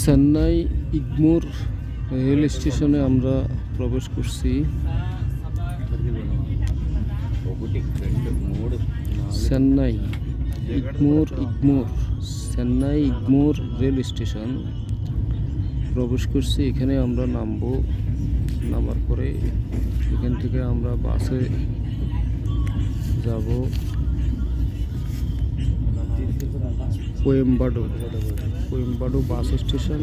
Chennai Egmore rail স্টেশনে আমরা প্রবেশ করছি। চেন্নাই ইগমোর ইগমোর, চেন্নাই ইগমোর রেল স্টেশন প্রবেশ করছি। এখানে আমরা নামব, নামার পরে এখান থেকে আমরা বাসে যাব। কোয়েম্বাডু কোয়েম্বাডু বাস স্টেশন,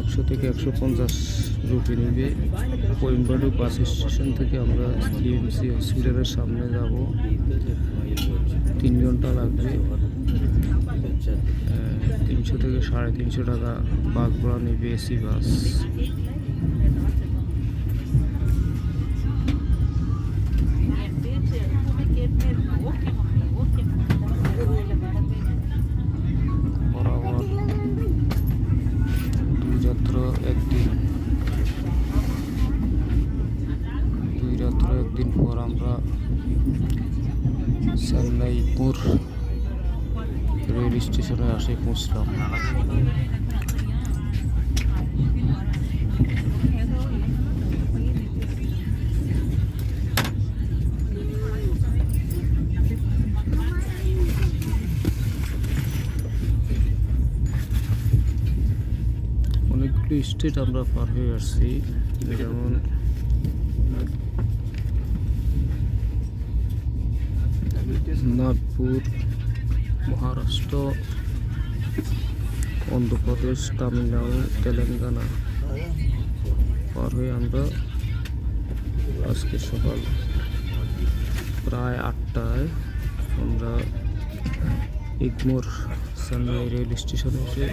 একশো থেকে একশো পঞ্চাশ রুপি নেবে। কোয়েম্বাডু বাস স্টেশন থেকে আমরা সিএমসি হসপিটালের সামনে যাব। তিন ঘণ্টা লাগবে। তিনশো থেকে সাড়ে তিনশো টাকা বাস ভাড়া নেবে এসি বাস। একদিন পর আমরা চেন্নাইপুর রেল স্টেশনে আসে, পৌঁছলাম। অনেকগুলো স্টেট আমরা পার হয়ে আসছি, যেমন নাগপুর মহারাষ্ট্র, অন্ধ্রপ্রদেশ, তামিলনাড়ু, তেলেঙ্গানা। পার হয়ে আমরা আজকে সকাল প্রায় আটটায় আমরা ইগমোর, চেন্নাই রেল স্টেশনে এসে